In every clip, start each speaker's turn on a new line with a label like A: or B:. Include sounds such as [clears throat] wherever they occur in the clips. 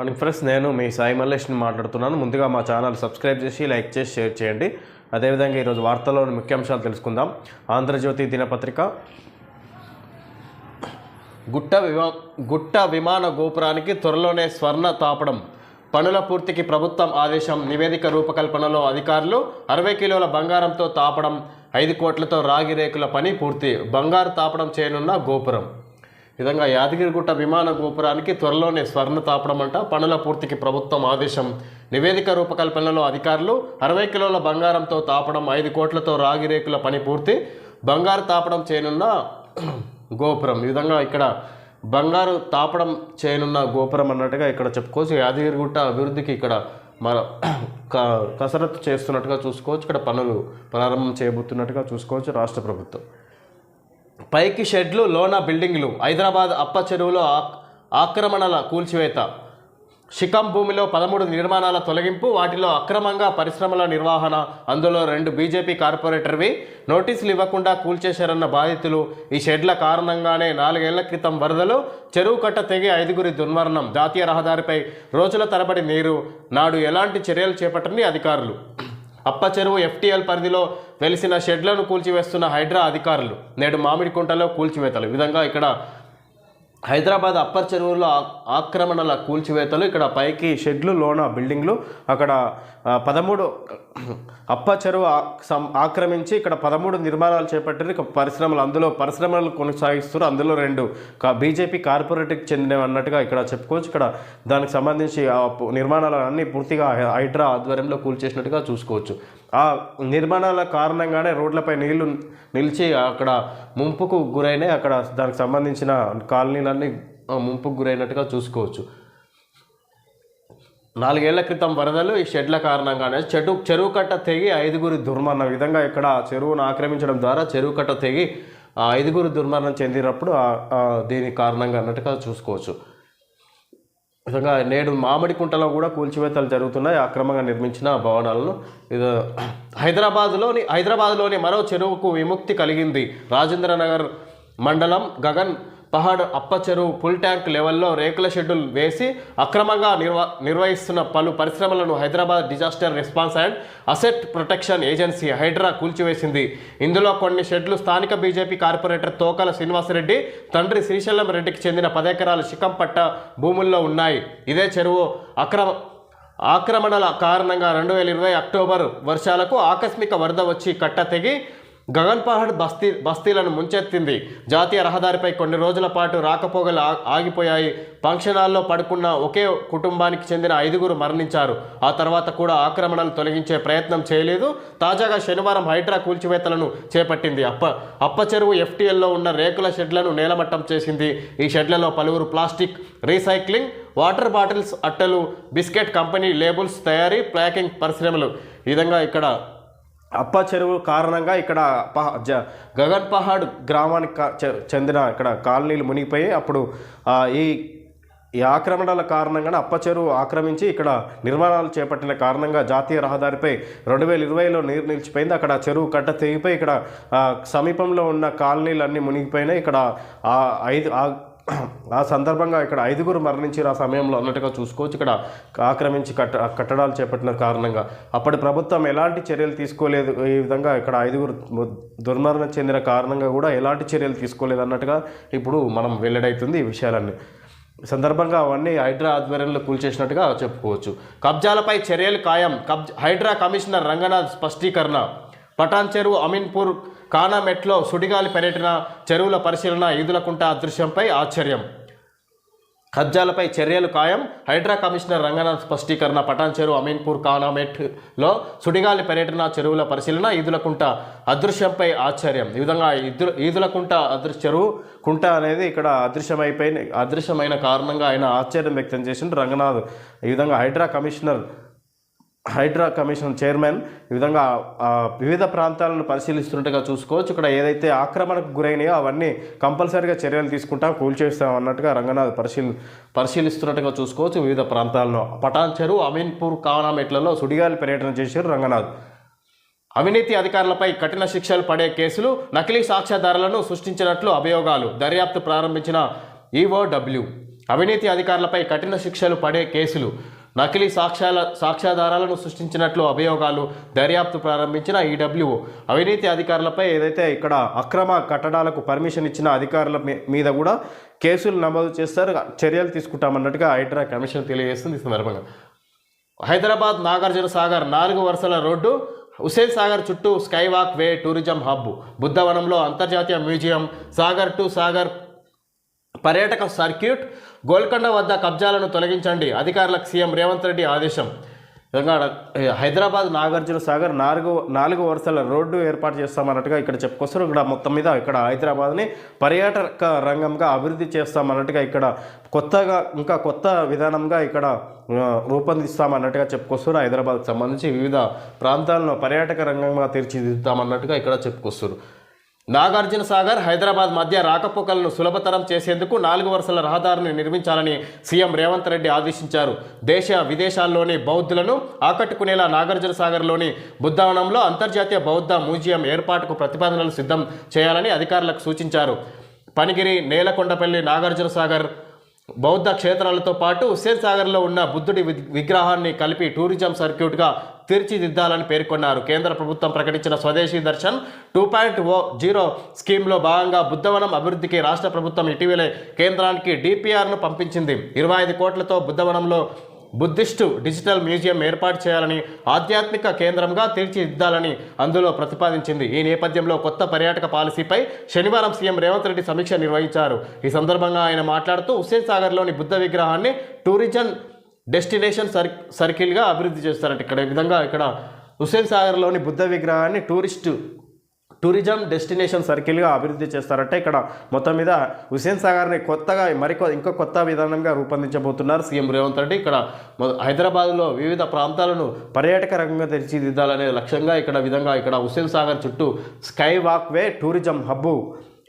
A: Morning friends నేను మీ సాయి మల్లేష్ని మాట్లాడుతున్నాను. ముందుగా మా ఛానల్ సబ్స్క్రైబ్ చేసి లైక్ చేసి షేర్ చేయండి. అదేవిధంగా ఈరోజు వార్తల్లోని ముఖ్యాంశాలు తెలుసుకుందాం. ఆంధ్రజ్యోతి దినపత్రిక. గుట్ట విమా గుట్ట విమాన గోపురానికి త్వరలోనే స్వర్ణ తాపడం. పనుల పూర్తికి ప్రభుత్వం ఆదేశం. నివేదిక రూపకల్పనలో అధికారులు అరవై కిలోల బంగారంతో తాపడం ఐదు కోట్లతో రాగి రేకుల పని పూర్తి. బంగారు తాపడం చేయనున్న గోపురం. విధంగా యాదగిరిగుట్ట విమాన గోపురానికి త్వరలోనే స్వర్ణ తాపడం అంట పనుల పూర్తికి ప్రభుత్వం ఆదేశం. నివేదిక రూపకల్పనలో అధికారులు అరవై కిలోల బంగారంతో తాపడం ఐదు కోట్లతో రాగి రేకుల పని పూర్తి. బంగారు తాపడం చేయనున్న గోపురం. ఈ విధంగా ఇక్కడ బంగారు తాపడం చేయనున్న గోపురం అన్నట్టుగా ఇక్కడ చెప్పుకోవచ్చు. యాదగిరిగుట్ట అభివృద్ధికి ఇక్కడ మన క- కసరత్తు చేస్తున్నట్టుగా చూసుకోవచ్చు. ఇక్కడ పనులు ప్రారంభం చేయబోతున్నట్టుగా చూసుకోవచ్చు రాష్ట్ర ప్రభుత్వం. పైకి షెడ్లు లోన బిల్డింగ్లు. హైదరాబాద్ అప్ప చెరువులో ఆక్- ఆక్రమణల కూల్చివేత. షికం భూమిలో పదమూడు నిర్మాణాల తొలగింపు వాటిలో అక్రమంగా పరిశ్రమల నిర్వహణ. అందులో రెండు బీజేపీ కార్పొరేటర్వి. నోటీసులు ఇవ్వకుండా కూల్చేశారన్న బాధితులు. ఈ షెడ్ల కారణంగానే నాలుగేళ్ళ క్రితం వరదలు చెరువు కట్ట తెగి ఐదుగురి దుర్మరణం. జాతీయ రహదారిపై రోజుల తరబడి నీరు. నాడు ఎలాంటి చర్యలు చేపట్టని అధికారులు. అప్ప చెరువు ఎఫ్టీఎల్ పరిధిలో వెలిసిన షెడ్లను కూల్చివేస్తున్న హైడ్రా అధికారులు నేడు మామిడికుంటలో కూల్చివేతలు. విధంగా ఇక్కడ హైదరాబాద్ అప్పర్ చెరువులో ఆ- ఆక్రమణల కూల్చివేతలు ఇక్కడ పైకి షెడ్లు లోన బిల్డింగ్లు అక్కడ పదమూడు [clears throat] అప్ప చెరువు సం- ఆక్రమించి ఇక్కడ పదమూడు నిర్మాణాలు చేపట్టారు ఇక పరిశ్రమలు అందులో పరిశ్రమలు కొనసాగిస్తారు అందులో రెండు బీజేపీ కార్పొరేట్కి చెందినవి అన్నట్టుగా ఇక్కడ చెప్పుకోవచ్చు. ఇక్కడ దానికి సంబంధించి నిర్మాణాలన్నీ నిర్మాణాలు అన్నీ పూర్తిగా హైడ్రా ఆధ్వర్యంలో కూల్చేసినట్టుగా చూసుకోవచ్చు. ఆ నిర్మాణాల కారణంగానే రోడ్లపై నీళ్ళు నిలిచి అక్కడ ముంపుకు గురైనాయి అక్కడ దానికి సంబంధించిన కాలనీలన్నీ ముంపుకు గురైనట్టుగా చూసుకోవచ్చు. నాలుగేళ్ళ క్రితం వరదలు ఈ షెడ్ల కారణంగానే చెడు చెరువు కట్ట తెగి ఐదుగురు దుర్మరణ విధంగా ఇక్కడ చెరువును ఆక్రమించడం ద్వారా చెరువు కట్ట తెగి ఆ ఐదుగురు దుర్మరణం చెందినప్పుడు దీని కారణంగా అన్నట్టుగా చూసుకోవచ్చు. విధంగా నేడు మామిడికుంటలో కూడా కూల్చివేతలు జరుగుతున్నాయి. అక్రమంగా నిర్మించిన భవనాలను ఇది హైదరాబాద్లోని హైదరాబాద్లోని మరో చెరువుకు విముక్తి కలిగింది. రాజేంద్ర నగర్ మండలం గగన్ పహాడ్ అప్ప చెరువు ఫుల్ ట్యాంక్ లెవెల్లో రేకుల షెడ్యూల్ వేసి అక్రమంగా నిర్వ నిర్వహిస్తున్న పలు పరిశ్రమలను Hyderabad disaster response and asset protection agency HYDRAA కూల్చివేసింది. ఇందులో కొన్ని షెడ్లు స్థానిక బీజేపీ కార్పొరేటర్ తోకల శ్రీనివాసరెడ్డి తండ్రి శ్రీశైలం రెడ్డికి చెందిన పదెకరాల శికంపట్ట భూముల్లో ఉన్నాయి. ఇదే చెరువు అక్రమ ఆక్రమణల కారణంగా రెండు వేల ఇరవై అక్టోబర్ వర్షాలకు ఆకస్మిక వరద వచ్చి కట్ట తెగి గగన్పహడ్ బస్తీ బస్తీలను ముంచెత్తింది. జాతీయ రహదారిపై కొన్ని రోజుల పాటు రాకపోగలు ఆగిపోయాయి. ఫంక్షన్ హాల్లో పడుకున్న ఒకే కుటుంబానికి చెందిన ఐదుగురు మరణించారు. ఆ తర్వాత కూడా ఆక్రమణలు తొలగించే ప్రయత్నం చేయలేదు. తాజాగా శనివారం హైడ్రా కూల్చివేతలను చేపట్టింది. అప్ప అప్ప చెరువు ఎఫ్టీఎల్లో ఉన్న రేకుల షెడ్లను నేలమట్టం చేసింది. ఈ షెడ్లలో పలువురు ప్లాస్టిక్ రీసైక్లింగ్ వాటర్ బాటిల్స్ అట్టలు బిస్కెట్ కంపెనీ లేబుల్స్ తయారీ ప్యాకింగ్ పరిశ్రమలు. ఈ విధంగా ఇక్కడ అప్ప చెరువు కారణంగా ఇక్కడ పహ జ గగన్ పహాడ్ గ్రామానికి చెందిన ఇక్కడ కాలనీలు మునిగిపోయి అప్పుడు ఈ ఈ ఆక్రమణల కారణంగానే అప్ప చెరువు ఆక్రమించి ఇక్కడ నిర్మాణాలు చేపట్టిన కారణంగా జాతీయ రహదారిపై రెండు వేల ఇరవైలో నీరు నిలిచిపోయింది. అక్కడ చెరువు కట్ట తెగిపోయి ఇక్కడ సమీపంలో ఉన్న కాలనీలు అన్నీ మునిగిపోయినాయి. ఇక్కడ ఆ ఐదు ఆ సందర్భంగా ఇక్కడ ఐదుగురు మరణించారు ఆ సమయంలో అన్నట్టుగా చూసుకోవచ్చు. ఇక్కడ ఆక్రమించి కట్ట కట్టడాలు చేపట్టిన కారణంగా. అప్పటి ప్రభుత్వం ఎలాంటి చర్యలు తీసుకోలేదు. ఈ విధంగా ఇక్కడ ఐదుగురు ము- దుర్మరణం చెందిన కారణంగా కూడా ఎలాంటి చర్యలు తీసుకోలేదు అన్నట్టుగా ఇప్పుడు మనం వెల్లడైతుంది ఈ విషయాలన్నీ. సందర్భంగా అవన్నీ హైడ్రా ఆధ్వర్యంలో కూల్చేసినట్టుగా చెప్పుకోవచ్చు. కబ్జాలపై చర్యలు ఖాయం. కబ్జ్ హైడ్రా కమిషనర్ రంగనాథ్ స్పష్టీకరణ. పటాన్ చెరువు అమీన్పూర్ కానామెట్లో సుడిగాలి పర్యటన చెరువుల పరిశీలన ఈదులకుంట అదృశ్యంపై ఆశ్చర్యం. కబ్జాలపై చర్యలు ఖాయం. హైడ్రా కమిషనర్ రంగనాథ్ స్పష్టీకరణ. పటాన్ చెరువు అమీన్పూర్ కానామెట్లో సుడిగాలి పర్యటన చెరువుల పరిశీలన ఈదులకుంట అదృశ్యంపై ఆశ్చర్యం. ఈ విధంగా ఈదు ఈదులకుంట అదృశ్య చెరువు కుంట అనేది ఇక్కడ అదృశ్యమైపోయిన అదృశ్యమైన కారణంగా ఆయన ఆశ్చర్యం వ్యక్తం చేసిండు రంగనాథ్. ఈ విధంగా HYDRAA commissioner HYDRAA commission chairman ఈ విధంగా వివిధ ప్రాంతాలను పరిశీలిస్తున్నట్టుగా చూసుకోవచ్చు. ఇక్కడ ఏదైతే ఆక్రమణకు గురైనాయో అవన్నీ కంపల్సరీగా చర్యలు తీసుకుంటాం కూల్చేస్తాం అన్నట్టుగా రంగనాథ్ పరిశీలి పరిశీలిస్తున్నట్టుగా చూసుకోవచ్చు. వివిధ ప్రాంతాల్లో పటాన్ చెరువు అమీన్పూర్ కానామెట్లలో సుడిగాలి పర్యటన చేశారు రంగనాథ్. అవినీతి అధికారులపై కఠిన శిక్షలు పడే కేసులు నకిలీ సాక్ష్యాధారాలను సృష్టించినట్లు అభియోగాలు దర్యాప్తు ప్రారంభించిన ఈఓడబ్ల్యూ. అవినీతి అధికారులపై కఠిన శిక్షలు పడే కేసులు నకిలీ సాక్ష్యాల సాక్ష్యాధారాలను సృష్టించినట్లు అభియోగాలు దర్యాప్తు ప్రారంభించిన ఈడబ్ల్యూ. అవినీతి అధికారులపై ఏదైతే ఇక్కడ అక్రమ కట్టడాలకు పర్మిషన్ ఇచ్చిన అధికారుల మీ- మీద కూడా కేసులు నమోదు చేస్తారు. చర్యలు తీసుకుంటామన్నట్టుగా హైడ్రా కమిషన్ తెలియజేస్తుంది ఈ సందర్భంగా. హైదరాబాద్ నాగార్జున సాగర్ నాలుగు వరుసల రోడ్డు హుసేన్ సాగర్ చుట్టూ స్కైవాక్ వే టూరిజం హబ్ బుద్ధవనంలో అంతర్జాతీయ మ్యూజియం సాగర్ టు సాగర్ పర్యాటక సర్క్యూట్ గోల్కొండ వద్ద కబ్జాలను తొలగించండి అధికారులకు సీఎం రేవంత్ రెడ్డి ఆదేశం. విధంగా హైదరాబాద్ నాగార్జున సాగర్ నాలుగు నాలుగు వరుసల రోడ్డు ఏర్పాటు చేస్తామన్నట్టుగా ఇక్కడ చెప్పుకొస్తారు ఇక్కడ మొత్తం మీద ఇక్కడ హైదరాబాద్ని పర్యాటక రంగంగా అభివృద్ధి చేస్తామన్నట్టుగా ఇక్కడ కొత్తగా ఇంకా కొత్త విధానంగా ఇక్కడ రూపొందిస్తామన్నట్టుగా చెప్పుకొస్తారు హైదరాబాద్కి సంబంధించి వివిధ ప్రాంతాలను పర్యాటక రంగంగా తీర్చిదిద్దామన్నట్టుగా ఇక్కడ చెప్పుకొస్తారు నాగార్జున సాగర్ హైదరాబాద్ మధ్య రాకపోకలను సులభతరం చేసేందుకు నాలుగు వరుసల రహదారిని నిర్మించాలని సీఎం రేవంత్ రెడ్డి ఆదేశించారు. దేశ విదేశాల్లోని బౌద్ధులను ఆకట్టుకునేలా నాగార్జున సాగర్లోని బుద్ధవనంలో అంతర్జాతీయ బౌద్ధ మ్యూజియం ఏర్పాటుకు ప్రతిపాదనలు సిద్ధం చేయాలని అధికారులకు సూచించారు. పనిగిరి నేలకొండపల్లి నాగార్జున సాగర్ బౌద్ధ క్షేత్రాలతో పాటు హుస్సేన్ సాగర్లో ఉన్న బుద్ధుడి వి- విగ్రహాన్ని కలిపి టూరిజం సర్క్యూట్గా తీర్చిదిద్దాలని పేర్కొన్నారు. కేంద్ర ప్రభుత్వం ప్రకటించిన Swadeshi Darshan two point O zero స్కీమ్లో భాగంగా బుద్ధవనం అభివృద్ధికి రాష్ట్ర ప్రభుత్వం ఇటీవలే కేంద్రానికి డిపిఆర్ను పంపించింది. ఇరవై ఐదు కోట్లతో బుద్ధవనంలో బుద్ధిస్టు డిజిటల్ మ్యూజియం ఏర్పాటు చేయాలని ఆధ్యాత్మిక కేంద్రంగా తీర్చిదిద్దాలని అందులో ప్రతిపాదించింది. ఈ నేపథ్యంలో కొత్త పర్యాటక పాలసీపై శనివారం సీఎం రేవంత్ రెడ్డి సమీక్ష నిర్వహించారు. ఈ సందర్భంగా ఆయన మాట్లాడుతూ హుస్సేన్ సాగర్లోని బుద్ధ విగ్రహాన్ని టూరిజం డెస్టినేషన్ సర్ సర్కిల్గా అభివృద్ధి చేస్తారంట. ఇక్కడ విధంగా ఇక్కడ హుస్సేన్ సాగర్లోని బుద్ధ విగ్రహాన్ని టూరిస్టు టూరిజం డెస్టినేషన్ సర్కిల్గా అభివృద్ధి చేస్తారంటే ఇక్కడ మొత్తం మీద హుసేన్ సాగర్ని కొత్తగా మరికొ ఇంకో కొత్త విధానంగా రూపొందించబోతున్నారు సీఎం రేవంత్ రెడ్డి. ఇక్కడ హైదరాబాద్లో వివిధ ప్రాంతాలను పర్యాటక రంగంగా తీర్చిదిద్దాలనే లక్ష్యంగా ఇక్కడ విధంగా ఇక్కడ హుస్సేన్ సాగర్ చుట్టూ స్కై వాక్వే టూరిజం హబ్బు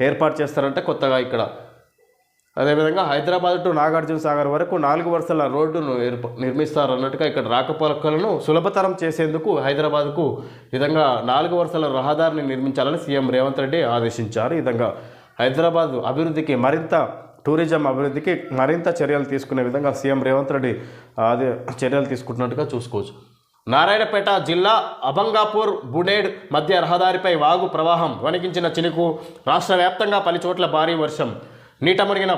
A: ఏర్పాటు చేస్తారంటే కొత్తగా ఇక్కడ అదేవిధంగా హైదరాబాద్ టు నాగార్జున సాగర్ వరకు నాలుగు వరుసల రోడ్డును ఏర్ప నిర్మిస్తారు అన్నట్టుగా ఇక్కడ రాకపోకలను సులభతరం చేసేందుకు హైదరాబాద్కు విధంగా నాలుగు వరుసల రహదారిని నిర్మించాలని సీఎం రేవంత్ రెడ్డి ఆదేశించారు. ఈ విధంగా హైదరాబాద్ అభివృద్ధికి మరింత టూరిజం అభివృద్ధికి మరింత చర్యలు తీసుకునే విధంగా సీఎం రేవంత్ రెడ్డి అదే చర్యలు తీసుకుంటున్నట్టుగా చూసుకోవచ్చు. నారాయణపేట జిల్లా అభంగాపూర్ బుడేడ్ మధ్య రహదారిపై వాగు ప్రవాహం వణికించిన చినుకు రాష్ట్ర వ్యాప్తంగా పలు చోట్ల భారీ వర్షం నీట మునిగిన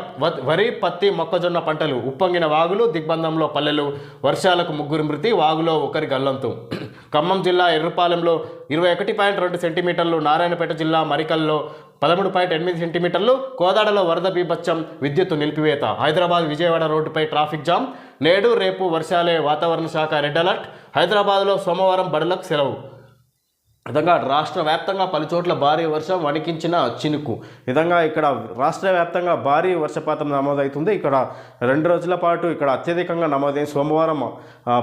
A: వరి పత్తి మొక్కజొన్న పంటలు ఉప్పొంగిన వాగులు దిగ్బంధంలో పల్లెలు వర్షాలకు ముగ్గురు మృతి వాగులో ఒకరి గల్లంతు. ఖమ్మం జిల్లా ఎర్రపాలెంలో ఇరవై ఒకటి పాయింట్ రెండు సెంటీమీటర్లు నారాయణపేట జిల్లా మరికల్లో పదమూడు పాయింట్ ఎనిమిది సెంటీమీటర్లు కోదాడలో వరద బీభత్సం విద్యుత్తు నిలిపివేత. హైదరాబాద్ విజయవాడ రోడ్డుపై ట్రాఫిక్ జామ్. నేడు రేపు వర్షాలే వాతావరణ శాఖ రెడ్ అలర్ట్. హైదరాబాద్లో సోమవారం బడులకు సెలవు. విధంగా రాష్ట్ర వ్యాప్తంగా పలుచోట్ల భారీ వర్షం వణికించిన చినుకు. విధంగా ఇక్కడ రాష్ట్ర వ్యాప్తంగా భారీ వర్షపాతం నమోదవుతుంది ఇక్కడ రెండు రోజుల పాటు ఇక్కడ అత్యధికంగా నమోదైన సోమవారం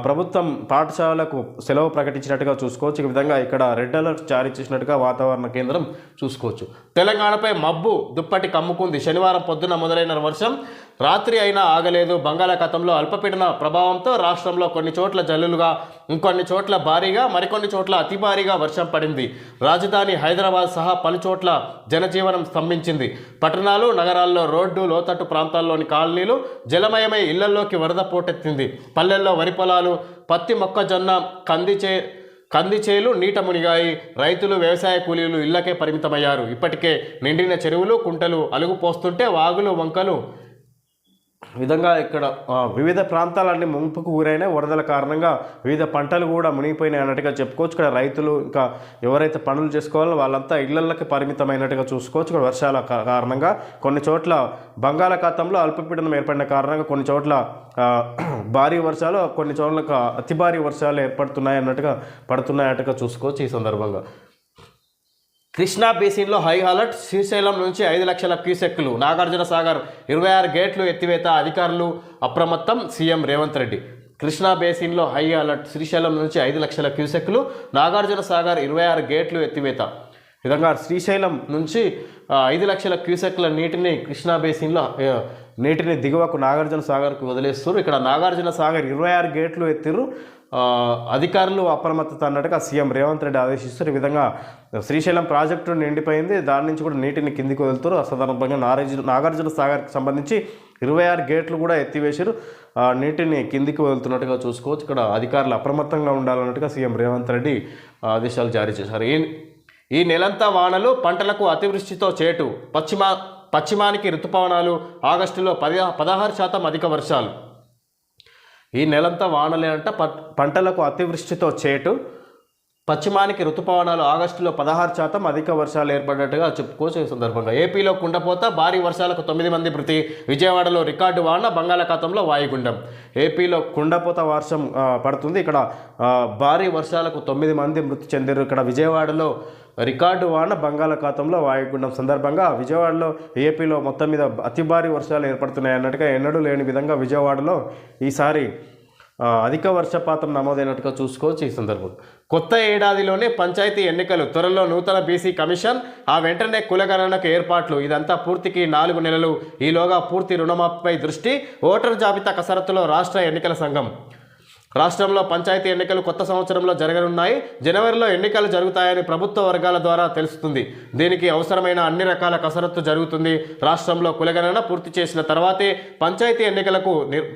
A: ప్రభుత్వం పాఠశాలకు సెలవు ప్రకటించినట్టుగా చూసుకోవచ్చు. ఈ విధంగా ఇక్కడ రెడ్ అలర్ట్ జారీ చేసినట్టుగా వాతావరణ కేంద్రం చూసుకోవచ్చు. తెలంగాణపై మబ్బు దుప్పటి కమ్ముకుంది. శనివారం పొద్దున మొదలైన వర్షం రాత్రి అయినా ఆగలేదు. బంగాళాఖాతంలో అల్పపీడన ప్రభావంతో రాష్ట్రంలో కొన్ని చోట్ల జల్లులుగా ఇంకొన్ని చోట్ల భారీగా మరికొన్ని చోట్ల అతి భారీగా వర్షం పడింది. రాజధాని హైదరాబాద్ సహా పలు చోట్ల జనజీవనం స్తంభించింది. పట్టణాలు నగరాల్లో రోడ్డు లోతట్టు ప్రాంతాల్లోని కాలనీలు జలమయమై ఇళ్ళలోకి వరద పోటెత్తింది. పల్లెల్లో వరి పొలాలు పత్తి మొక్కజొన్న కంది చే కంది చేలు నీట మునిగాయి. రైతులు వ్యవసాయ కూలీలు ఇళ్ళకే పరిమితమయ్యారు. ఇప్పటికే నిండిన చెరువులు కుంటలు అలుగు పోస్తుంటే వాగులు వంకలు విధంగా ఇక్కడ వివిధ ప్రాంతాలన్నీ ముంపుకు గురైన వరదల కారణంగా వివిధ పంటలు కూడా మునిగిపోయినాయి అన్నట్టుగా చెప్పుకోవచ్చు. ఇక్కడ రైతులు ఇంకా ఎవరైతే పనులు చేసుకోవాలో వాళ్ళంతా ఇళ్ళకి పరిమితమైనట్టుగా చూసుకోవచ్చు. ఇక్కడ వర్షాల కారణంగా కొన్ని చోట్ల బంగాళాఖాతంలో అల్పపీడనం ఏర్పడిన కారణంగా కొన్ని చోట్ల [clears throat] భారీ వర్షాలు కొన్ని చోట్ల అతి భారీ వర్షాలు ఏర్పడుతున్నాయి అన్నట్టుగా పడుతున్నాయి అన్నట్టుగా చూసుకోవచ్చు ఈ సందర్భంగా. కృష్ణా బేసిన్లో హై అలర్ట్. శ్రీశైలం నుంచి ఐదు లక్షల క్యూసెక్కులు. నాగార్జున సాగర్ ఇరవై ఆరు గేట్లు ఎత్తివేత అధికారులు అప్రమత్తం సీఎం రేవంత్ రెడ్డి. కృష్ణా బేసిన్లో హై అలర్ట్. శ్రీశైలం నుంచి ఐదు లక్షల క్యూసెక్లు నాగార్జున సాగర్ ఇరవై ఆరు గేట్లు ఎత్తివేత. విధంగా శ్రీశైలం నుంచి ఐదు లక్షల క్యూసెక్ల నీటిని కృష్ణా బేసిన్లో నీటిని దిగువకు నాగార్జున సాగర్కు వదిలేస్తారు ఇక్కడ నాగార్జున సాగర్ ఇరవై ఆరు గేట్లు ఎత్తిర్రు. అధికారులు అప్రమత్తత అన్నట్టుగా సీఎం రేవంత్ రెడ్డి ఆదేశిస్తూ ఈ విధంగా శ్రీశైలం ప్రాజెక్టు నిండిపోయింది. దాని నుంచి కూడా నీటిని కిందికి వదులుతారు ఆ సందర్భంగా నాగార్జున నాగార్జున సాగర్కి సంబంధించి ఇరవై ఆరు గేట్లు కూడా ఎత్తివేశారు. ఆ నీటిని కిందికి వదులుతున్నట్టుగా చూసుకోవచ్చు. ఇక్కడ అధికారులు అప్రమత్తంగా ఉండాలన్నట్టుగా సీఎం రేవంత్ రెడ్డి ఆదేశాలు జారీ చేశారు. ఈ ఈ నెలంతా వానలు పంటలకు అతివృష్టితో చేటు. పశ్చిమ పశ్చిమానికి ఋతుపవనాలు ఆగస్టులో పది పదహారు శాతం అధిక వర్షాలు. ఈ నెలంతా వానలే అంట. ప- పంటలకు అతివృష్టితో చేటు. పశ్చిమానికి ఋతుపవనాలు ఆగస్టులో పదహారు శాతం అధిక వర్షాలు ఏర్పడినట్టుగా చెప్పుకోవచ్చు ఈ సందర్భంగా. ఏపీలో కుండపోత భారీ వర్షాలకు తొమ్మిది మంది మృతి. విజయవాడలో రికార్డు వాన బంగాళాఖాతంలో వాయుగుండం. ఏపీలో కుండపోత వర్షం పడుతుంది. ఇక్కడ భారీ వర్షాలకు తొమ్మిది మంది మృతి చెందారు ఇక్కడ విజయవాడలో రికార్డు వాన బంగాళాఖాతంలో వాయుగుండం సందర్భంగా విజయవాడలో ఏపీలో మొత్తం మీద అతి భారీ వర్షాలు ఏర్పడుతున్నాయి అన్నట్టుగా ఎన్నడూ లేని విధంగా విజయవాడలో ఈసారి అధిక వర్షపాతం నమోదైనట్టుగా చూసుకోవచ్చు ఈ సందర్భం. కొత్త ఏడాదిలోనే పంచాయతీ ఎన్నికలు త్వరలో నూతన బీసీ కమిషన్ ఆ వెంటనే కులగణనకు ఏర్పాట్లు ఇదంతా పూర్తికి నాలుగు నెలలు. ఈలోగా పూర్తి రుణమాఫీపై దృష్టి ఓటరు జాబితా కసరత్తులో రాష్ట్ర ఎన్నికల సంఘం. రాష్ట్రంలో పంచాయతీ ఎన్నికలు కొత్త సంవత్సరంలో జరగనున్నాయి. జనవరిలో ఎన్నికలు జరుగుతాయని ప్రభుత్వ వర్గాల ద్వారా తెలుస్తుంది. దీనికి అవసరమైన అన్ని రకాల కసరత్తు జరుగుతుంది. రాష్ట్రంలో కులగణన పూర్తి చేసిన తర్వాతే పంచాయతీ ఎన్నికలకు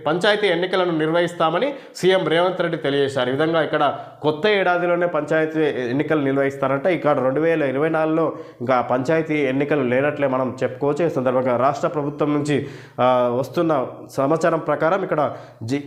A: పంచాయతీ ఎన్నికలను నిర్వహిస్తామని సీఎం రేవంత్ రెడ్డి తెలియజేశారు. ఈ విధంగా ఇక్కడ కొత్త ఏడాదిలోనే పంచాయతీ ఎన్నికలు నిర్వహిస్తారంటే. ఇక్కడ రెండు వేల ఇరవై నాలుగులో ఇంకా పంచాయతీ ఎన్నికలు లేనట్లే మనం చెప్పుకోవచ్చు. ఈ సందర్భంగా రాష్ట్ర ప్రభుత్వం నుంచి వస్తున్న సమాచారం ప్రకారం ఇక్కడ జి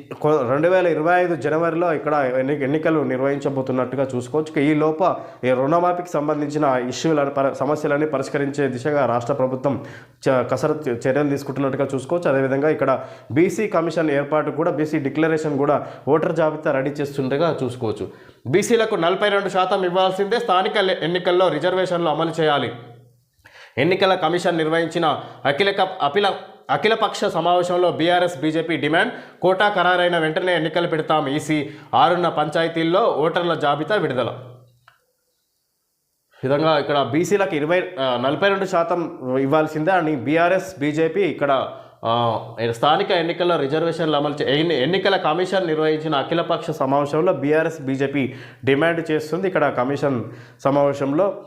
A: రెండు వేల ఇరవై ఐదు జనవరిలో ఇక్కడ ఎన్ని ఎన్నికలు నిర్వహించబోతున్నట్టుగా చూసుకోవచ్చు. ఈ లోప ఈ రుణమాఫీకి సంబంధించిన ఇష్యూల సమస్యలన్నీ పరిష్కరించే దిశగా రాష్ట్ర ప్రభుత్వం చ- కసరత్తు చర్యలు తీసుకుంటున్నట్టుగా చూసుకోవచ్చు. అదేవిధంగా ఇక్కడ బీసీ కమిషన్ ఏర్పాటు కూడా బీసీ డిక్లరేషన్ కూడా ఓటర్ జాబితా రెడీ చేస్తుండగా చూసుకోవచ్చు. బీసీలకు నలభై రెండు శాతం ఇవ్వాల్సిందే స్థానిక ఎన్నికల్లో రిజర్వేషన్లు అమలు చేయాలి. ఎన్నికల కమిషన్ నిర్వహించిన అఖిల కప్ అఖిల అఖిలపక్ష సమావేశంలో బీఆర్ఎస్ బీజేపీ డిమాండ్. కోటా ఖరారైన వెంటనే ఎన్నికలు పెడతాం ఈసీ. ఆరున్న పంచాయతీల్లో ఓటర్ల జాబితా విడుదల. విధంగా ఇక్కడ బీసీలకు ఇరవై నలభై రెండు శాతం ఇవ్వాల్సిందే. అని బీఆర్ఎస్ బీజేపీ ఇక్కడ స్థానిక ఎన్నికల్లో రిజర్వేషన్లు అమలు చే ఎన్ని- ఎన్నికల కమిషన్ నిర్వహించిన అఖిలపక్ష సమావేశంలో బీఆర్ఎస్ బీజేపీ డిమాండ్ చేస్తుంది. ఇక్కడ కమిషన్ సమావేశంలో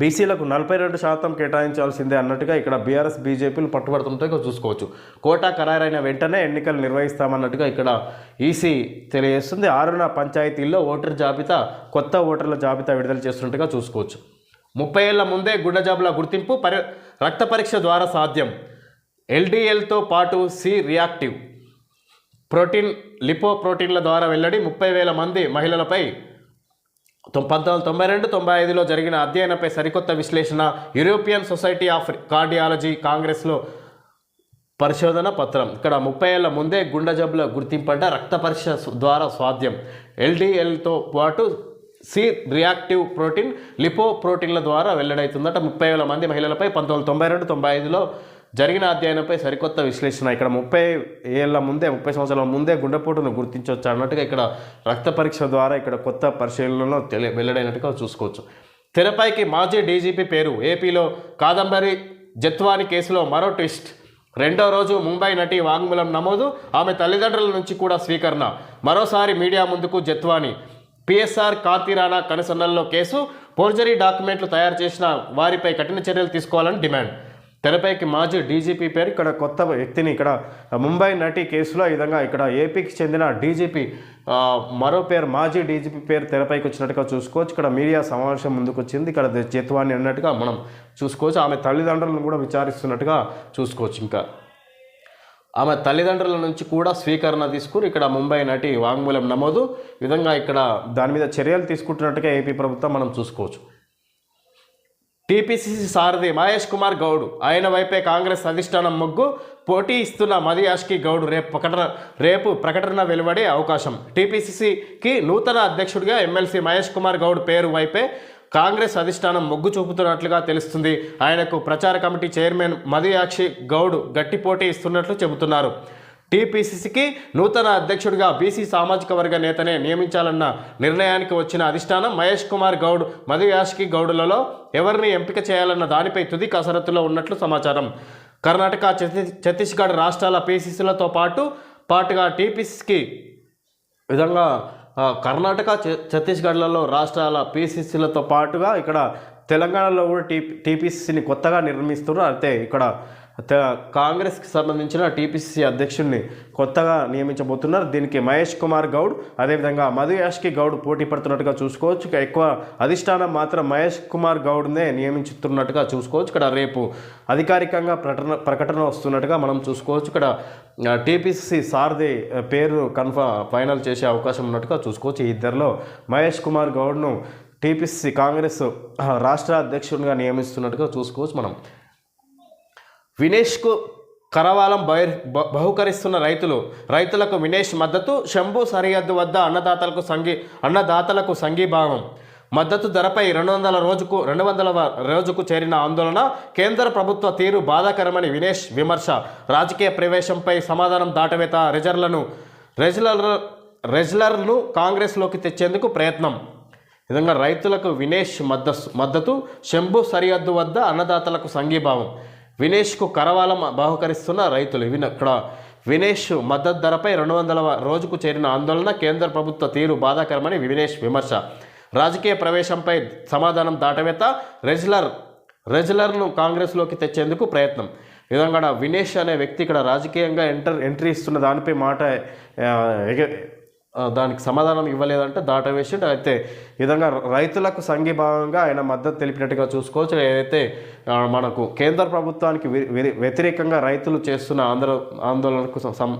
A: బీసీలకు నలభై రెండు శాతం కేటాయించాల్సిందే అన్నట్టుగా ఇక్కడ బీఆర్ఎస్ బీజేపీలు పట్టుబడుతుంటే చూసుకోవచ్చు. కోటా ఖరారైన వెంటనే ఎన్నికలు నిర్వహిస్తామన్నట్టుగా ఇక్కడ ఈసీ తెలియజేస్తుంది. ఆరున పంచాయతీల్లో ఓటర్ జాబితా కొత్త ఓటర్ల జాబితా విడుదల చేస్తున్నట్టుగా చూసుకోవచ్చు. ముప్పై ఏళ్ళ ముందే గుండె జాబుల గుర్తింపు పరి రక్త పరీక్ష ద్వారా సాధ్యం. ఎల్డిఎల్తో పాటు సి రియాక్టివ్. ప్రోటీన్ లిపో ప్రోటీన్ల ద్వారా వెల్లడి ముప్పై వేల మంది మహిళలపై పంతొమ్మిది వందల తొంభై రెండు తొంభై ఐదులో జరిగిన అధ్యయనంపై సరికొత్త విశ్లేషణ యూరోపియన్ సొసైటీ ఆఫ్ కార్డియాలజీ కాంగ్రెస్లో పరిశోధన పత్రం. ఇక్కడ ముప్పై ఏళ్ళ ముందే గుండె జబ్బుల గుర్తింపంట రక్త పరీక్ష ద్వారా స్వాధ్యం. ఎల్డిఎల్తో పాటు సి రియాక్టివ్ ప్రోటీన్ లిపో ప్రోటీన్ల ద్వారా వెల్లడవుతుందట ముప్పై వేల మంది మహిళలపై పంతొమ్మిది వందల తొంభై రెండు తొంభై ఐదులో జరిగిన అధ్యయనంపై సరికొత్త విశ్లేషణ ఇక్కడ ముప్పై ఏళ్ళ ముందే ముప్పై సంవత్సరాల ముందే గుండెపోటును గుర్తించవచ్చు అన్నట్టుగా ఇక్కడ రక్త పరీక్ష ద్వారా ఇక్కడ కొత్త పరిశీలనలో తెలి వెల్లడైనట్టుగా చూసుకోవచ్చు. తెరపైకి మాజీ డీజీపీ పేరు ఏపీలో కాదంబరి జత్వాని కేసులో మరో ట్విస్ట్. రెండో రోజు ముంబై నటి వాంగ్మూలం నమోదు ఆమె తల్లిదండ్రుల నుంచి కూడా స్వీకరణ. మరోసారి మీడియా ముందుకు జత్వాని. పిఎస్ఆర్ కాంతిరాణా కనుసన్నల్లో కేసు ఫోర్జరీ డాక్యుమెంట్లు తయారు చేసిన వారిపై కఠిన చర్యలు తీసుకోవాలని డిమాండ్. తెరపైకి మాజీ డీజీపీ పేరు ఇక్కడ కొత్త వ్యక్తిని ఇక్కడ ముంబై నటి కేసులో ఈ విధంగా ఇక్కడ ఏపీకి చెందిన డీజీపీ మరో పేరు మాజీ డీజీపీ పేరు తెరపైకి వచ్చినట్టుగా చూసుకోవచ్చు. ఇక్కడ మీడియా సమావేశం ముందుకు వచ్చింది ఇక్కడ జత్వాన్ని అన్నట్టుగా మనం చూసుకోవచ్చు. ఆమె తల్లిదండ్రులను కూడా విచారిస్తున్నట్టుగా చూసుకోవచ్చు ఇంకా. ఆమె తల్లిదండ్రుల నుంచి కూడా స్వీకరణ తీసుకుని ఇక్కడ ముంబై నటి వాంగ్మూలం నమోదు. విధంగా ఇక్కడ దాని మీద చర్యలు తీసుకుంటున్నట్టుగా ఏపీ ప్రభుత్వం మనం చూసుకోవచ్చు. టీపీసీసీ సారథి మహేష్ కుమార్ గౌడ్. ఆయన వైపే కాంగ్రెస్ అధిష్టానం మొగ్గు. పోటీ ఇస్తున్న మదియాష్కి గౌడ్ రేపు ప్రకటన రేపు ప్రకటన వెలువడే అవకాశం. టీపీసీసీకి నూతన అధ్యక్షుడిగా ఎమ్మెల్సీ మహేష్ కుమార్ గౌడ్ పేరు వైపే కాంగ్రెస్ అధిష్టానం మొగ్గు చూపుతున్నట్లుగా తెలుస్తుంది. ఆయనకు ప్రచార కమిటీ చైర్మన్ మదియాక్షి గౌడ్ గట్టి పోటీ ఇస్తున్నట్లు చెబుతున్నారు. టీపీసీసీకి నూతన అధ్యక్షుడిగా బీసీ సామాజిక వర్గ నేతనే నియమించాలన్న నిర్ణయానికి వచ్చిన అధిష్టానం మహేష్ కుమార్ గౌడ్ మధుయాష్కి గౌడులలో ఎవరిని ఎంపిక చేయాలన్న దానిపై తుది కసరత్తులో ఉన్నట్లు సమాచారం. కర్ణాటక ఛత్తీస్గఢ్ రాష్ట్రాల పీసీసీలతో పాటు పాటుగా టీపీసీకి విధంగా కర్ణాటక ఛత్తీస్గఢ్లలో రాష్ట్రాల పీసీసీలతో పాటుగా ఇక్కడ తెలంగాణలో కూడా టీ టీపీసీని కొత్తగా నిర్మిస్తున్నారు. అయితే ఇక్కడ కాంగ్రెస్కి సంబంధించిన టీపీసీసీ అధ్యక్షుడిని కొత్తగా నియమించబోతున్నారు. దీనికి మహేష్ కుమార్ గౌడ్ అదేవిధంగా మధు యాష్కి గౌడ్ పోటీ పడుతున్నట్టుగా చూసుకోవచ్చు. ఎక్కువ అధిష్టానం మాత్రం మహేష్ కుమార్ గౌడ్నే నియమించుతున్నట్టుగా చూసుకోవచ్చు. ఇక్కడ రేపు అధికారికంగా ప్రకటన ప్రకటన వస్తున్నట్టుగా మనం చూసుకోవచ్చు. ఇక్కడ టీపీసీ సారథి పేరు కన్ఫర్మ్ ఫైనల్ చేసే అవకాశం ఉన్నట్టుగా చూసుకోవచ్చు. ఈ ఇద్దరిలో మహేష్ కుమార్ గౌడ్ను టీపీసీ కాంగ్రెస్ రాష్ట్ర అధ్యక్షుడిగా నియమిస్తున్నట్టుగా చూసుకోవచ్చు మనం. వినేష్కు కరవాలం బహిర్ బ- బహుకరిస్తున్న రైతులు. రైతులకు వినేష్ మద్దతు శంభు సరిహద్దు వద్ద అన్నదాతలకు సంఘీ అన్నదాతలకు సంఘీభావం. మద్దతు ధరపై రెండు వందల రోజుకు రెండు వందల రోజుకు చేరిన ఆందోళన కేంద్ర ప్రభుత్వ తీరు బాధాకరమని వినేష్ విమర్శ. రాజకీయ ప్రవేశంపై సమాధానం దాటవేత రెజర్లను రెజ్లర్ రెజులర్ను కాంగ్రెస్లోకి తెచ్చేందుకు ప్రయత్నం. విధంగా రైతులకు వినేష్ మద్దతు మద్దతు శంభు సరిహద్దు వద్ద అన్నదాతలకు సంఘీభావం. వినేష్కు కరవాలం బహుకరిస్తున్న రైతులు. ఇవి అక్కడ వినేష్ మద్దతు ధరపై రెండు వందల రోజుకు చేరిన ఆందోళన కేంద్ర ప్రభుత్వ తీరు బాధాకరమని వినేష్ విమర్శ. రాజకీయ ప్రవేశంపై సమాధానం దాటవేత రెజ్లర్ రెజ్లర్ను కాంగ్రెస్లోకి తెచ్చేందుకు ప్రయత్నం. విధంగా వినేష్ అనే వ్యక్తి ఇక్కడ రాజకీయంగా ఎంటర్ ఎంట్రీ ఇస్తున్న దానిపై మాట దానికి సమాధానం ఇవ్వలేదంటే దాటవేసి అయితే విధంగా రైతులకు సంఘీభావంగా ఆయన మద్దతు తెలిపినట్టుగా చూసుకోవచ్చు. ఏదైతే మనకు కేంద్ర ప్రభుత్వానికి వ్యతిరేకంగా రైతులు చేస్తున్న ఆందోళన ఆందోళనకు సం-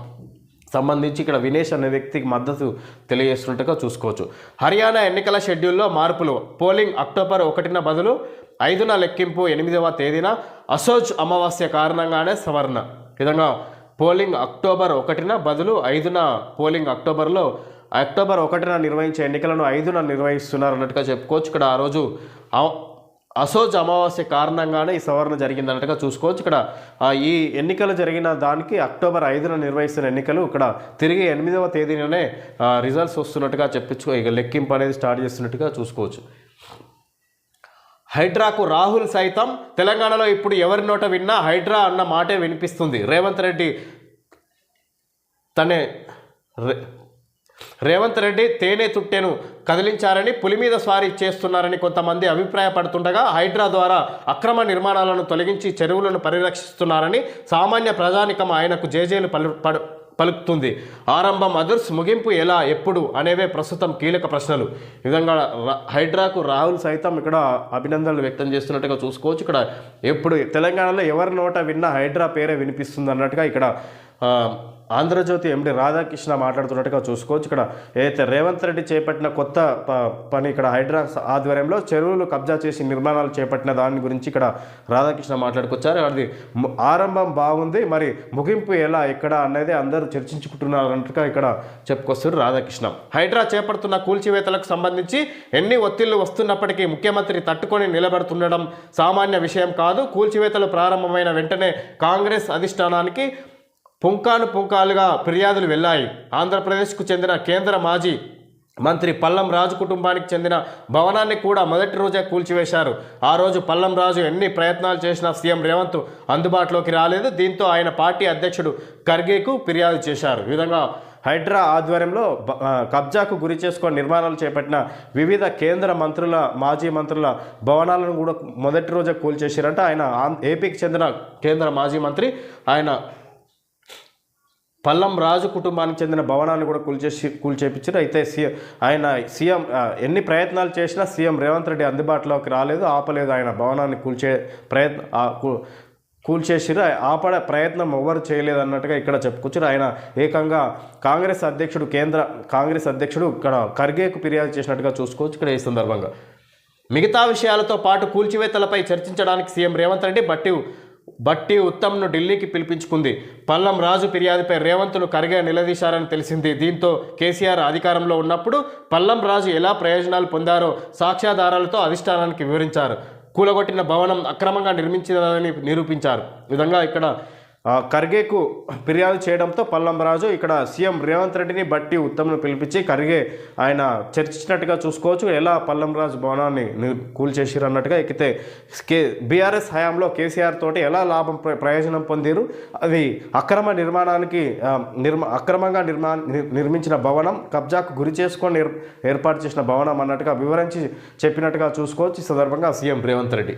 A: సంబంధించి ఇక్కడ వినేష్ అనే వ్యక్తికి మద్దతు తెలియజేస్తున్నట్టుగా చూసుకోవచ్చు. హర్యానా ఎన్నికల షెడ్యూల్లో మార్పులు. పోలింగ్ అక్టోబర్ ఒకటిన బదులు ఐదున లెక్కింపు ఎనిమిదవ తేదీన అసోజ్ అమావాస్య కారణంగానే సవరణ. విధంగా పోలింగ్ అక్టోబర్ ఒకటిన బదులు ఐదున పోలింగ్ అక్టోబర్లో అక్టోబర్ ఒకటిన నిర్వహించే ఎన్నికలను ఐదున నిర్వహిస్తున్నారు అన్నట్టుగా చెప్పుకోవచ్చు. ఇక్కడ ఆ రోజు అసోజ్ అమావాస్య కారణంగానే ఈ సవరణ జరిగిందన్నట్టుగా చూసుకోవచ్చు. ఇక్కడ ఈ ఎన్నికలు జరిగిన దానికి అక్టోబర్ ఐదున నిర్వహిస్తున్న ఎన్నికలు ఇక్కడ తిరిగి ఎనిమిదవ తేదీననే రిజల్ట్స్ వస్తున్నట్టుగా చెప్పించుకో ఇక లెక్కింపు అనేది స్టార్ట్ చేస్తున్నట్టుగా చూసుకోవచ్చు. హైడ్రాకు రాహుల్ సైతం తెలంగాణలో ఇప్పుడు ఎవరి నోట విన్నా హైడ్రా అన్న మాటే వినిపిస్తుంది. రేవంత్ రెడ్డి తనే రేవంత్ రెడ్డి తేనె తుట్టెను కదిలించారని పులి మీద స్వారీ చేస్తున్నారని కొంతమంది అభిప్రాయపడుతుండగా హైడ్రా ద్వారా అక్రమ నిర్మాణాలను తొలగించి చెరువులను పరిరక్షిస్తున్నారని సామాన్య ప్రజానికం ఆయనకు జేజేలు పలు పడు పలుకుతుంది. ఆరంభం అదర్స్ ముగింపు ఎలా ఎప్పుడు అనేవే ప్రస్తుతం కీలక ప్రశ్నలు. విధంగా హైడ్రాకు రాహుల్ సైతం ఇక్కడ అభినందనలు వ్యక్తం చేస్తున్నట్టుగా చూసుకోవచ్చు. ఇక్కడ ఎప్పుడు తెలంగాణలో ఎవరి నోట విన్నా హైడ్రా పేరే వినిపిస్తుంది అన్నట్టుగా ఇక్కడ ఆంధ్రజ్యోతి ఎండి రాధాకృష్ణ మాట్లాడుతున్నట్టుగా చూసుకోవచ్చు. ఇక్కడ ఏదైతే రేవంత్ రెడ్డి చేపట్టిన కొత్త ప- పని ఇక్కడ హైడ్రా ఆధ్వర్యంలో చెరువులు కబ్జా చేసి నిర్మాణాలు చేపట్టిన దాని గురించి ఇక్కడ రాధాకృష్ణ మాట్లాడుకొచ్చారు. అది ఆరంభం బాగుంది. మరి ముగింపు ఎలా ఎక్కడ అనేది అందరూ చర్చించుకుంటున్నారు అన్నట్టుగా ఇక్కడ చెప్పుకొస్తారు రాధాకృష్ణ. హైడ్రా చేపడుతున్న కూల్చివేతలకు సంబంధించి ఎన్ని ఒత్తిళ్ళు వస్తున్నప్పటికీ ముఖ్యమంత్రి తట్టుకొని నిలబడుతుండడం సామాన్య విషయం కాదు. కూల్చివేతలు ప్రారంభమైన వెంటనే కాంగ్రెస్ అధిష్టానానికి పుంకాను పుంకాలుగా ఫిర్యాదులు వెళ్ళాయి. ఆంధ్రప్రదేశ్కు చెందిన కేంద్ర మాజీ మంత్రి పల్లం రాజు కుటుంబానికి చెందిన భవనాన్ని కూడా మొదటి రోజే కూల్చివేశారు. ఆ రోజు పల్లం రాజు ఎన్ని ప్రయత్నాలు చేసినా సీఎం రేవంత్ అందుబాటులోకి రాలేదు. దీంతో ఆయన పార్టీ అధ్యక్షుడు ఖర్గేకు ఫిర్యాదు చేశారు. ఈ విధంగా హైడ్రా ఆధ్వర్యంలో కబ్జాకు గురి చేసుకొని నిర్మాణాలు చేపట్టిన వివిధ కేంద్ర మంత్రుల మాజీ మంత్రుల భవనాలను కూడా మొదటి రోజే కూల్చేశారంటే. ఆయన ఆం- ఏపీకి చెందిన కేంద్ర మాజీ మంత్రి. ఆయన పల్లం రాజు కుటుంబానికి చెందిన భవనాన్ని కూడా కూల్చేసి కూల్చేపించారు అయితే సీఎం ఆయన సీఎం ఎన్ని ప్రయత్నాలు చేసినా సీఎం రేవంత్ రెడ్డి అందుబాటులోకి రాలేదు ఆపలేదు. ఆయన భవనాన్ని కూల్చే ప్రయత్న కూల్చేసిరు. ఆపడ ప్రయత్నం ఎవరు చేయలేదు అన్నట్టుగా ఇక్కడ చెప్పుకొచ్చారు. ఆయన ఏకంగా కాంగ్రెస్ అధ్యక్షుడు కేంద్ర కాంగ్రెస్ అధ్యక్షుడు ఇక్కడ ఖర్గేకు ఫిర్యాదు చేసినట్టుగా చూసుకోవచ్చు ఇక్కడ ఈ సందర్భంగా. మిగతా విషయాలతో పాటు కూల్చివేతలపై చర్చించడానికి సీఎం రేవంత్ రెడ్డి బట్టి బట్టి ఉత్తమ్ను ఢిల్లీకి పిలిపించుకుంది. పల్లం రాజు ఫిర్యాదుపై రేవంత్ను కరిగా నిలదీశారని తెలిసింది. దీంతో కేసీఆర్ అధికారంలో ఉన్నప్పుడు పల్లం రాజు ఎలా ప్రయోజనాలు పొందారో సాక్ష్యాధారాలతో అధిష్టానానికి వివరించారు. కూలగొట్టిన భవనం అక్రమంగా నిర్మించిందని నిరూపించారు. విధంగా ఇక్కడ ఖర్గేకు ఫిర్యాదు చేయడంతో పల్లంబరాజు ఇక్కడ సీఎం రేవంత్ రెడ్డిని బట్టి ఉత్తమ్ను పిలిపించి ఖర్గే ఆయన చర్చించినట్టుగా చూసుకోవచ్చు. ఎలా పల్లంరాజు భవనాన్ని కూల్చేసిరు అన్నట్టుగా ఎక్కితే కే బీఆర్ఎస్ హయాంలో కేసీఆర్ తోటి ఎలా లాభం ప్రయోజనం పొందిరు? అది అక్రమ నిర్మాణానికి నిర్మ నిర్మా అక్రమంగా నిర్మా నిర్మించిన భవనం కబ్జాకు గురి చేసుకొని ఏర్పాటు చేసిన భవనం అన్నట్టుగా వివరించి చెప్పినట్టుగా చూసుకోవచ్చు. ఈ సందర్భంగా సీఎం రేవంత్ రెడ్డి.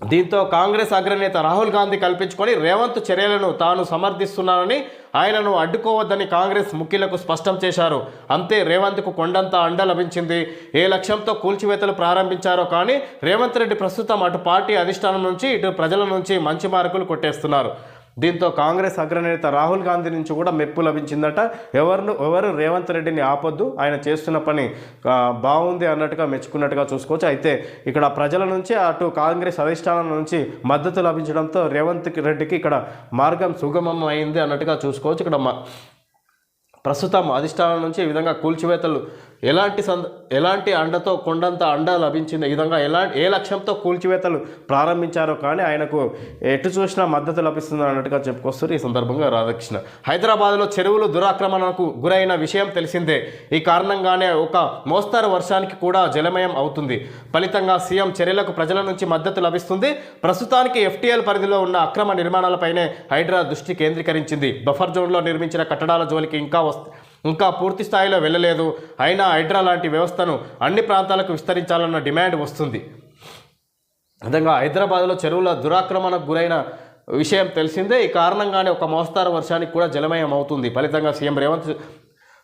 A: దీంతో కాంగ్రెస్ అగ్రనేత రాహుల్ గాంధీ కల్పించుకొని రేవంత్ చర్యలను తాను సమర్థిస్తున్నానని ఆయనను అడ్డుకోవద్దని కాంగ్రెస్ ముఖ్యులకు స్పష్టం చేశారు. అంతే రేవంత్కు కొండంత అండ లభించింది. ఏ లక్ష్యంతో కూల్చివేతలు ప్రారంభించారో కానీ రేవంత్ రెడ్డి ప్రస్తుతం అటు పార్టీ అధిష్టానం నుంచి ఇటు ప్రజల నుంచి మంచి మార్కులు కొట్టేస్తున్నారు. దీంతో కాంగ్రెస్ అగ్రనేత రాహుల్ గాంధీ నుంచి కూడా మెప్పు లభించిందట. ఎవరు ఎవరు రేవంత్ రెడ్డిని ఆపొద్దు ఆయన చేస్తున్న పని బాగుంది అన్నట్టుగా మెచ్చుకున్నట్టుగా చూసుకోవచ్చు. అయితే ఇక్కడ ప్రజల నుంచి అటు కాంగ్రెస్ అధిష్టానం నుంచి మద్దతు లభించడంతో రేవంత్ రెడ్డికి ఇక్కడ మార్గం సుగమం అయింది అన్నట్టుగా చూసుకోవచ్చు. ఇక్కడ ప్రస్తుతం అధిష్టానం నుంచి ఈ విధంగా కూల్చివేతలు ఎలాంటి సంద ఎలాంటి అండతో కొండంత అండ లభించింది ఈ విధంగా ఎలా ఏ లక్ష్యంతో కూల్చివేతలు ప్రారంభించారో కానీ ఆయనకు ఎటు చూసినా మద్దతు లభిస్తుంది అన్నట్టుగా చెప్పుకొస్తారు ఈ సందర్భంగా రాధాకృష్ణ. హైదరాబాద్లో చెరువులు దురాక్రమణకు గురైన విషయం తెలిసిందే. ఈ కారణంగానే ఒక మోస్తారు వర్షానికి కూడా జలమయం అవుతుంది. ఫలితంగా సీఎం చర్యలకు ప్రజల నుంచి మద్దతు లభిస్తుంది. ప్రస్తుతానికి ఎఫ్టీఎల్ పరిధిలో ఉన్న అక్రమ నిర్మాణాలపైనే హైడ్రా దృష్టి కేంద్రీకరించింది. బఫర్ జోన్లో నిర్మించిన కట్టడాల జోలికి ఇంకా వస్తు ఇంకా పూర్తి స్థాయిలో వెళ్ళలేదు. అయినా హైడ్రా లాంటి వ్యవస్థను అన్ని ప్రాంతాలకు విస్తరించాలన్న డిమాండ్ వస్తుంది. విధంగా హైదరాబాద్లో చెరువుల దురాక్రమణకు గురైన విషయం తెలిసిందే. ఈ కారణంగానే ఒక మోస్తారు వర్షానికి కూడా జలమయం అవుతుంది ఫలితంగా సీఎం రేవంత్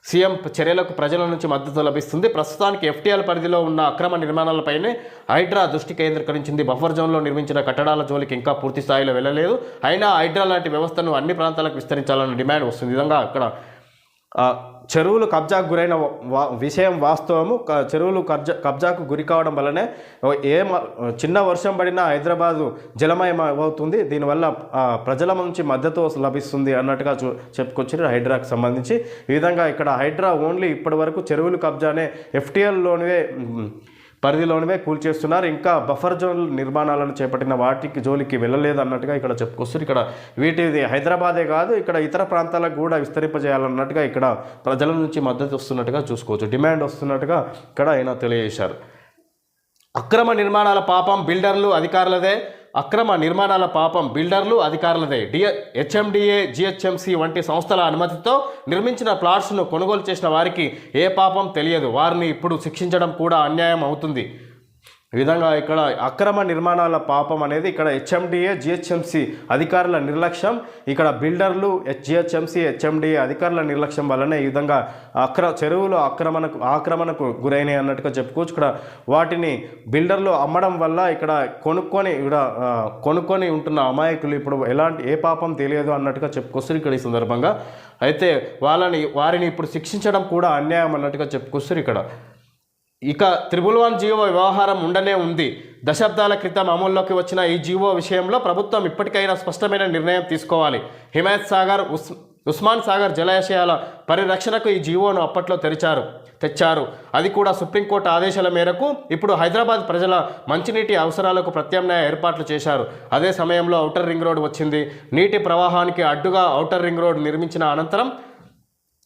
A: సీఎం చర్యలకు ప్రజల నుంచి మద్దతు లభిస్తుంది. ప్రస్తుతానికి ఎఫ్టీఎల్ పరిధిలో ఉన్న అక్రమ నిర్మాణాలపైనే హైడ్రా దృష్టి కేంద్రీకరించింది. బఫర్ జోన్లో నిర్మించిన కట్టడాల జోలికి ఇంకా పూర్తి స్థాయిలో వెళ్ళలేదు. అయినా హైడ్రా లాంటి వ్యవస్థను అన్ని ప్రాంతాలకు విస్తరించాలన్న డిమాండ్ వస్తుంది. విధంగా అక్కడ చెరువులు కబ్జాకు గురైన వా- విషయం వాస్తవము. చెరువులు కబ్జా కబ్జాకు గురి కావడం వల్లనే ఏ మ- చిన్న వర్షం పడినా హైదరాబాదు జలమయం అవుతుంది దీనివల్ల ప్రజల నుంచి మద్దతు లభిస్తుంది అన్నట్టుగా చూ చెప్పుకొచ్చారు హైడ్రాకు సంబంధించి. ఈ విధంగా ఇక్కడ హైడ్రా ఓన్లీ ఇప్పటి వరకు చెరువులు కబ్జానే ఎఫ్టీఎల్లోనివే పరిధిలోనివే కూల్చేస్తున్నారు ఇంకా బఫర్ జోన్ నిర్మాణాలను చేపట్టిన వాటికి జోలికి వెళ్ళలేదు అన్నట్టుగా ఇక్కడ చెప్పుకొస్తారు ఇక్కడ వీటిది హైదరాబాదే కాదు ఇక్కడ ఇతర ప్రాంతాలకు కూడా విస్తరింపజేయాలన్నట్టుగా ఇక్కడ ప్రజల నుంచి మద్దతు వస్తున్నట్టుగా చూసుకోవచ్చు. డిమాండ్ వస్తున్నట్టుగా ఇక్కడ ఆయన తెలియజేశారు. అక్రమ నిర్మాణాల పాపం బిల్డర్లు అధికారులదే అక్రమ నిర్మాణాల పాపం బిల్డర్లు అధికారులదే. డిఎ హెచ్ఎండిఏ జిహెచ్ఎంసి వంటి సంస్థల అనుమతితో నిర్మించిన ప్లాట్స్ను కొనుగోలు చేసిన వారికి ఏ పాపం తెలియదు. వారిని ఇప్పుడు శిక్షించడం కూడా అన్యాయం అవుతుంది. ఈ విధంగా ఇక్కడ అక్రమ నిర్మాణాల పాపం అనేది ఇక్కడ హెచ్ఎండిఏ జిహెచ్ఎంసి అధికారుల నిర్లక్ష్యం. ఇక్కడ బిల్డర్లు జిహెచ్ఎంసి హెచ్ఎండిఏ అధికారుల నిర్లక్ష్యం వల్లనే ఈ విధంగా అక్ర చెరువులు ఆక్రమణకు ఆక్రమణకు గురైనాయి అన్నట్టుగా చెప్పుకోవచ్చు. ఇక్కడ వాటిని బిల్డర్లు అమ్మడం వల్ల ఇక్కడ కొనుక్కొని ఇక్కడ కొనుక్కొని ఉంటున్న అమాయకులు ఇప్పుడు ఎలాంటి ఏ పాపం తెలియదు అన్నట్టుగా చెప్పుకొస్తారు ఇక్కడ ఈ సందర్భంగా. అయితే వాళ్ళని వారిని ఇప్పుడు శిక్షించడం కూడా అన్యాయం అన్నట్టుగా చెప్పుకొస్తారు ఇక్కడ. ఇక త్రిబుల్ వన్ జీవో వ్యవహారం ఉండనే ఉంది. దశాబ్దాల క్రితం అమల్లోకి వచ్చిన ఈ జీవో విషయంలో ప్రభుత్వం ఇప్పటికైనా స్పష్టమైన నిర్ణయం తీసుకోవాలి. హిమాయత్ సాగర్ ఉస్ ఉస్మాన్ సాగర్ జలాశయాల పరిరక్షణకు ఈ జీవోను అప్పట్లో తెరిచారు తెచ్చారు. అది కూడా సుప్రీంకోర్టు ఆదేశాల మేరకు ఇప్పుడు హైదరాబాద్ ప్రజల మంచినీటి అవసరాలకు ప్రత్యామ్నాయ ఏర్పాట్లు చేశారు. అదే సమయంలో ఔటర్ రింగ్ రోడ్ వచ్చింది. నీటి ప్రవాహానికి అడ్డుగా ఔటర్ రింగ్ రోడ్ నిర్మించిన అనంతరం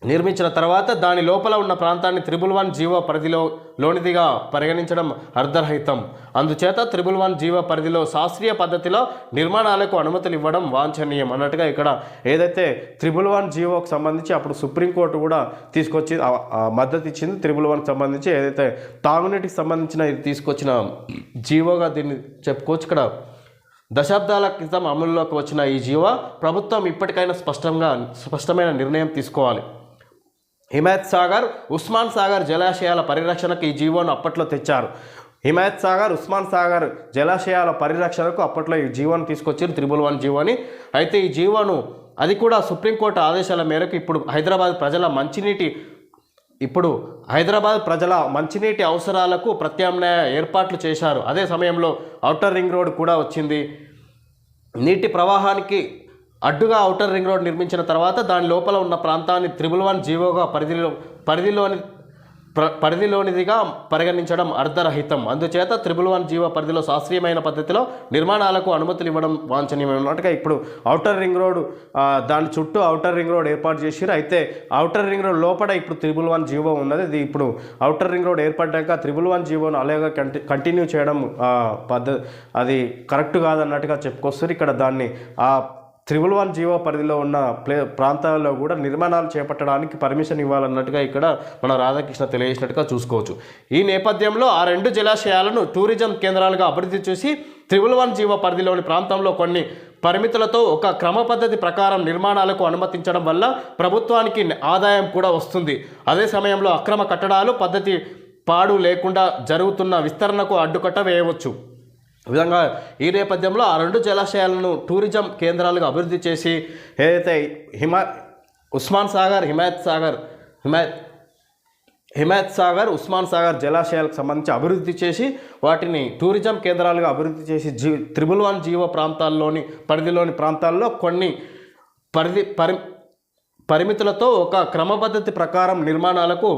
A: నిర్మించిన తర్వాత దాని లోపల ఉన్న ప్రాంతాన్ని త్రిబుల్ వన్ జీవో పరిధిలో లోనిదిగా పరిగణించడం అర్ధరహితం. అందుచేత త్రిబుల్ వన్ జీవో పరిధిలో శాస్త్రీయ పద్ధతిలో నిర్మాణాలకు అనుమతులు ఇవ్వడం వాంఛనీయం అన్నట్టుగా ఇక్కడ ఏదైతే త్రిబుల్ వన్ జీవోకు సంబంధించి అప్పుడు సుప్రీంకోర్టు కూడా తీసుకొచ్చి మద్దతు ఇచ్చింది. త్రిబుల్ వన్కి సంబంధించి ఏదైతే తాగునీటికి సంబంధించిన ఇది తీసుకొచ్చిన జీవోగా దీన్ని చెప్పుకోవచ్చు. ఇక్కడ దశాబ్దాల క్రితం అమలులోకి వచ్చిన ఈ జీవో ప్రభుత్వం ఇప్పటికైనా స్పష్టంగా స్పష్టమైన నిర్ణయం తీసుకోవాలి. హిమాయత్ సాగర్ ఉస్మాన్ సాగర్ జలాశయాల పరిరక్షణకు ఈ జీవోను అప్పట్లో తెచ్చారు. హిమాయత్ సాగర్ ఉస్మాన్ సాగర్ జలాశయాల పరిరక్షణకు అప్పట్లో ఈ జీవోను తీసుకొచ్చారు త్రిబుల్ వన్ జీవోని. అయితే ఈ జీవోను అది కూడా సుప్రీంకోర్టు ఆదేశాల మేరకు ఇప్పుడు హైదరాబాద్ ప్రజల మంచినీటి ఇప్పుడు హైదరాబాద్ ప్రజల మంచినీటి అవసరాలకు ప్రత్యామ్నాయ ఏర్పాట్లు చేశారు. అదే సమయంలో ఔటర్ రింగ్ రోడ్ కూడా వచ్చింది. నీటి ప్రవాహానికి అడ్డుగా ఔటర్ రింగ్ రోడ్ నిర్మించిన తర్వాత దాని లోపల ఉన్న ప్రాంతాన్ని త్రిబుల్ వన్ జీవోగా పరిధిలో పరిధిలోని ప్ర పరిధిలోనిదిగా పరిగణించడం అర్ధరహితం. అందుచేత త్రిబుల్ వన్ జీవో పరిధిలో శాస్త్రీయమైన పద్ధతిలో నిర్మాణాలకు అనుమతులు ఇవ్వడం వాంఛనీయమైనట్టుగా ఇప్పుడు ఔటర్ రింగ్ రోడ్ దాని చుట్టూ ఔటర్ రింగ్ రోడ్ ఏర్పాటు చేసిరు అయితే ఔటర్ రింగ్ రోడ్ లోపల ఇప్పుడు త్రిబుల్ వన్ జీవో ఉన్నది. ఇది ఇప్పుడు ఔటర్ రింగ్ రోడ్ ఏర్పడ్డాక త్రిబుల్ వన్ జీవోను అలాగే కంటి కంటిన్యూ చేయడం పద్ధతి పద్ధ అది కరెక్ట్ కాదన్నట్టుగా చెప్పుకొస్తారు. ఇక్కడ దాన్ని ఆ త్రిబుల్ వన్ జీవో పరిధిలో ఉన్న ప్లే ప్రాంతాల్లో కూడా నిర్మాణాలు చేపట్టడానికి పర్మిషన్ ఇవ్వాలన్నట్టుగా ఇక్కడ మన రాధాకృష్ణ తెలియజేసినట్టుగా చూసుకోవచ్చు. ఈ నేపథ్యంలో ఆ రెండు జలాశయాలను టూరిజం కేంద్రాలుగా అభివృద్ధి చేసి త్రిబుల్ వన్ జీవో పరిధిలోని ప్రాంతంలో కొన్ని పరిమితులతో ఒక క్రమ పద్ధతి ప్రకారం నిర్మాణాలకు అనుమతించడం వల్ల ప్రభుత్వానికి ఆదాయం కూడా వస్తుంది. అదే సమయంలో అక్రమ కట్టడాలు పద్ధతి పాడు లేకుండా జరుగుతున్న విస్తరణకు అడ్డుకట్ట వేయవచ్చు. విధంగా ఈ నేపథ్యంలో ఆ రెండు జలాశయాలను టూరిజం కేంద్రాలుగా అభివృద్ధి చేసి ఏదైతే హిమా ఉస్మాన్ సాగర్ హిమాయత్ సాగర్ హిమాయత్ హిమాయత్ సాగర్ ఉస్మాన్ సాగర్ జలాశయాలకు సంబంధించి అభివృద్ధి చేసి వాటిని టూరిజం కేంద్రాలుగా అభివృద్ధి చేసి జీ త్రిబుల్ వన్ జీవో ప్రాంతాల్లోని పరిధిలోని ప్రాంతాల్లో కొన్ని పరిధి పరి పరిమితులతో ఒక క్రమపద్ధతి ప్రకారం నిర్మాణాలకు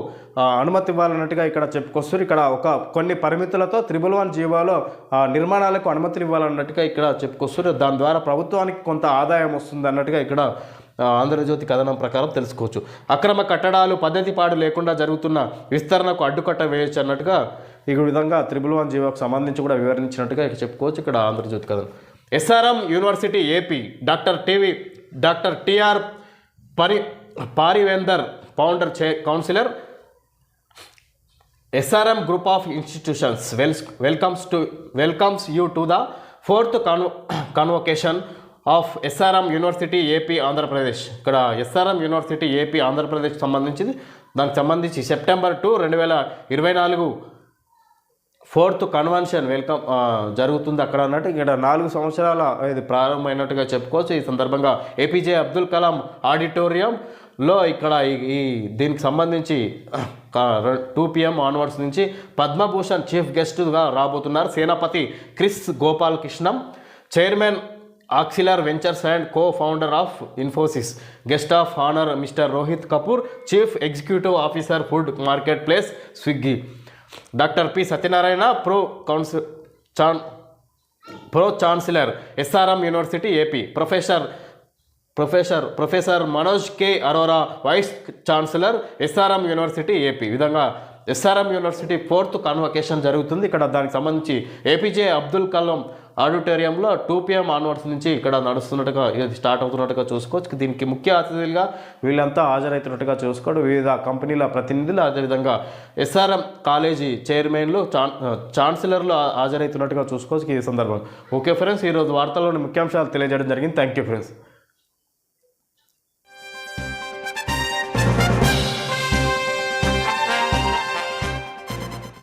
A: అనుమతి ఇవ్వాలన్నట్టుగా ఇక్కడ చెప్పుకొస్తారు ఇక్కడ ఒక కొన్ని పరిమితులతో త్రిబుల్ వన్ జీవోలో ఆ, నిర్మాణాలకు అనుమతులు ఇవ్వాలన్నట్టుగా ఇక్కడ చెప్పుకొస్తారు దాని ద్వారా ప్రభుత్వానికి కొంత ఆదాయం వస్తుంది అన్నట్టుగా ఇక్కడ ఆంధ్రజ్యోతి కథనం ప్రకారం తెలుసుకోవచ్చు. అక్రమ కట్టడాలు పద్ధతి పాడు లేకుండా జరుగుతున్న విస్తరణకు అడ్డుకట్ట వేయచ్చు అన్నట్టుగా ఈ విధంగా త్రిబుల్ వన్ జీవోకు సంబంధించి కూడా వివరించినట్టుగా ఇక్కడ చెప్పుకోవచ్చు ఇక్కడ ఆంధ్రజ్యోతి కథనం. SRM university AP doctor TV doctor TR Pari Paarivendhar founder chan councillor SRM group of institutions. Well welcomes to welcomes you to the fourth conv convocation of SRM university AP Andhra Pradesh. ఇక్కడ SRM university AP Andhra Pradesh సంబంధించింది. దానికి సంబంధించి September two రెండు వేల ఇరవై నాలుగు fourth convention welcome జరుగుతుంది అక్కడ అన్నట్టు ఇక్కడ నాలుగు సంవత్సరాల ఇది ప్రారంభమైనట్టుగా చెప్పుకోవచ్చు. ఈ సందర్భంగా ఏపీజే అబ్దుల్ కలాం ఆడిటోరియంలో ఇక్కడ ఈ- దీనికి సంబంధించి టూ పిఎం ఆన్వర్డ్స్ నుంచి పద్మభూషణ్ చీఫ్ గెస్ట్గా రాబోతున్నారు. Senapathy Kris Gopal Krishnan chairman Axilor ventures and co founder of Infosys guest of honour mister Rohit Kapoor chief executive officer food market place Swiggy. Doctor P Satyanarayana pro council chan pro chancellor SRM university AP. Professor professor professor Manoj K. Arora vice chancellor SRM university AP. విధంగా SRM university fourth convocation జరుగుతుంది. ఇక్కడ దానికి సంబంధించి APJ Abdul Kalam ఆడిటోరియంలో two PM onwards నుంచి ఇక్కడ నడుస్తున్నట్టుగా ఇది start అవుతున్నట్టుగా చూసుకోవచ్చు. దీనికి ముఖ్య అతిథులుగా వీళ్ళంతా హాజరవుతున్నట్టుగా చూసుకోవడం వివిధ కంపెనీల ప్రతినిధులు అదేవిధంగా ఎస్ఆర్ఎం కాలేజీ చైర్మన్లు ఛాన్సలర్లు హాజరవుతున్నట్టుగా చూసుకోవచ్చు ఈ సందర్భం ఓకే ఫ్రెండ్స్ ఈరోజు వార్తల్లోని ముఖ్యాంశాలు తెలియజేయడం జరిగింది. Thank you friends.